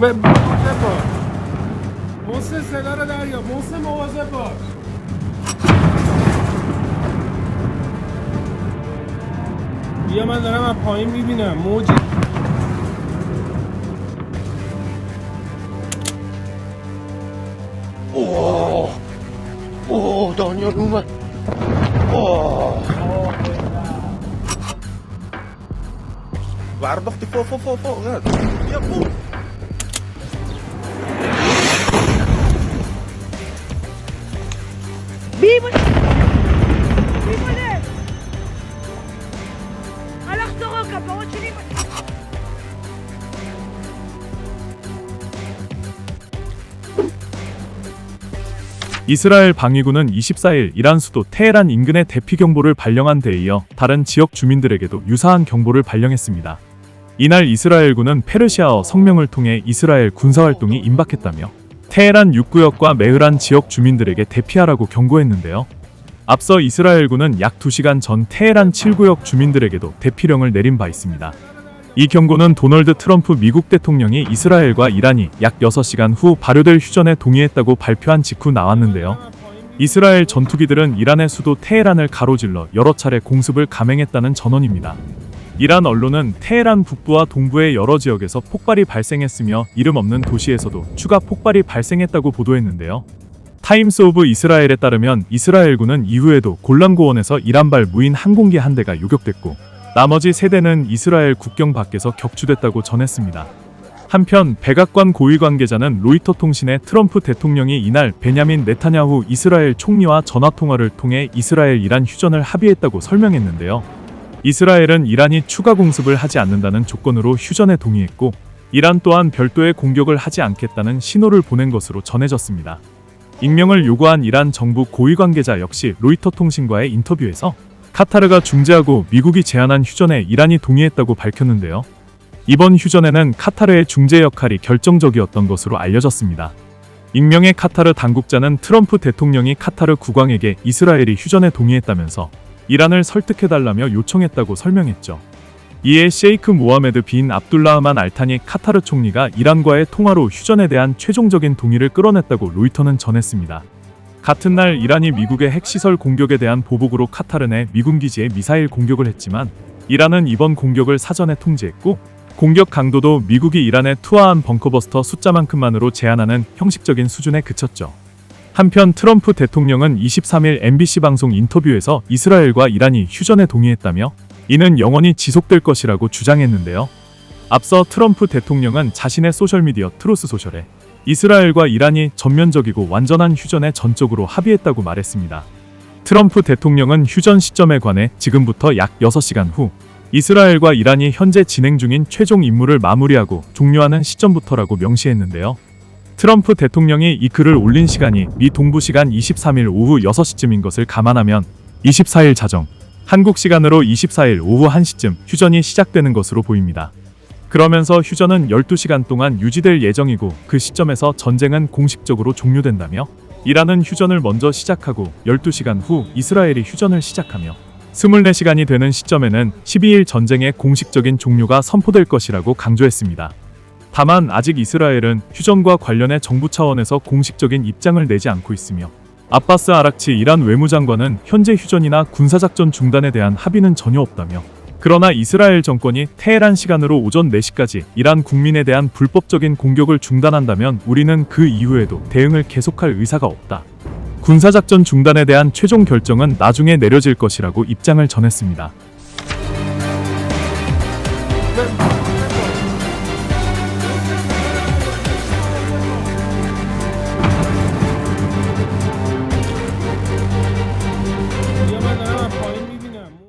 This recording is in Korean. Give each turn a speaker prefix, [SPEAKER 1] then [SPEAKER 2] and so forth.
[SPEAKER 1] به مواظب باش. محسن صدا رو دریا. محسن مواظب باش. بیا من دارم از پایین می‌بینم. موج
[SPEAKER 2] اوه. اوه دانیال اومد. اوه. برداختی فوق فوق فوق فوق یا فوق
[SPEAKER 3] 이스라엘 방위군은 24일 이란 수도 테헤란 인근의 대피 경보를 발령한 데 이어 다른 지역 주민들에게도 유사한 경보를 발령했습니다. 이날 이스라엘군은 페르시아어 성명을 통해 이스라엘 군사활동이 임박했다며 테헤란 6구역과 메흐란 지역 주민들에게 대피하라고 경고했는데요. 앞서 이스라엘군은 약 2시간 전 테헤란 7구역 주민들에게도 대피령을 내린 바 있습니다. 이 경고는 도널드 트럼프 미국 대통령이 이스라엘과 이란이 약 6시간 후 발효될 휴전에 동의했다고 발표한 직후 나왔는데요. 이스라엘 전투기들은 이란의 수도 테헤란을 가로질러 여러 차례 공습을 감행했다는 전언입니다. 이란 언론은 테헤란 북부와 동부의 여러 지역에서 폭발이 발생했으며 이름 없는 도시에서도 추가 폭발이 발생했다고 보도했는데요. 타임스 오브 이스라엘에 따르면 이스라엘군은 이후에도 골란고원에서 이란발 무인 항공기 한 대가 요격됐고 나머지 세 대는 이스라엘 국경 밖에서 격추됐다고 전했습니다. 한편 백악관 고위 관계자는 로이터 통신에 트럼프 대통령이 이날 베냐민 네타냐후 이스라엘 총리와 전화 통화를 통해 이스라엘 이란 휴전을 합의했다고 설명했는데요. 이스라엘은 이란이 추가 공습을 하지 않는다는 조건으로 휴전에 동의했고 이란 또한 별도의 공격을 하지 않겠다는 신호를 보낸 것으로 전해졌습니다. 익명을 요구한 이란 정부 고위 관계자 역시 로이터 통신과의 인터뷰에서 카타르가 중재하고 미국이 제안한 휴전에 이란이 동의했다고 밝혔는데요. 이번 휴전에는 카타르의 중재 역할이 결정적이었던 것으로 알려졌습니다. 익명의 카타르 당국자는 트럼프 대통령이 카타르 국왕에게 이스라엘이 휴전에 동의했다면서 이란을 설득해달라며 요청했다고 설명했죠. 이에 셰이크 모하메드 빈 압둘라흐만 알타니 카타르 총리가 이란과의 통화로 휴전에 대한 최종적인 동의를 끌어냈다고 로이터는 전했습니다. 같은 날 이란이 미국의 핵시설 공격에 대한 보복으로 카타르 내 미군 기지에 미사일 공격을 했지만 이란은 이번 공격을 사전에 통지했고 공격 강도도 미국이 이란에 투하한 벙커버스터 숫자만큼만으로 제한하는 형식적인 수준에 그쳤죠. 한편 트럼프 대통령은 23일 MBC 방송 인터뷰에서 이스라엘과 이란이 휴전에 동의했다며 이는 영원히 지속될 것이라고 주장했는데요. 앞서 트럼프 대통령은 자신의 소셜미디어 트루스 소셜에 이스라엘과 이란이 전면적이고 완전한 휴전에 전적으로 합의했다고 말했습니다. 트럼프 대통령은 휴전 시점에 관해 지금부터 약 6시간 후 이스라엘과 이란이 현재 진행 중인 최종 임무를 마무리하고 종료하는 시점부터라고 명시했는데요. 트럼프 대통령이 이 글을 올린 시간이 미 동부 시간 23일 오후 6시쯤인 것을 감안하면 24일 자정, 한국 시간으로 24일 오후 1시쯤 휴전이 시작되는 것으로 보입니다. 그러면서 휴전은 12시간 동안 유지될 예정이고 그 시점에서 전쟁은 공식적으로 종료된다며 이란은 휴전을 먼저 시작하고 12시간 후 이스라엘이 휴전을 시작하며 24시간이 되는 시점에는 12일 전쟁의 공식적인 종료가 선포될 것이라고 강조했습니다. 다만 아직 이스라엘은 휴전과 관련해 정부 차원에서 공식적인 입장을 내지 않고 있으며 아바스 아락치 이란 외무장관은 현재 휴전이나 군사작전 중단에 대한 합의는 전혀 없다며 그러나 이스라엘 정권이 테헤란 시간으로 오전 4시까지 이란 국민에 대한 불법적인 공격을 중단한다면 우리는 그 이후에도 대응을 계속할 의사가 없다. 군사작전 중단에 대한 최종 결정은 나중에 내려질 것이라고 입장을 전했습니다.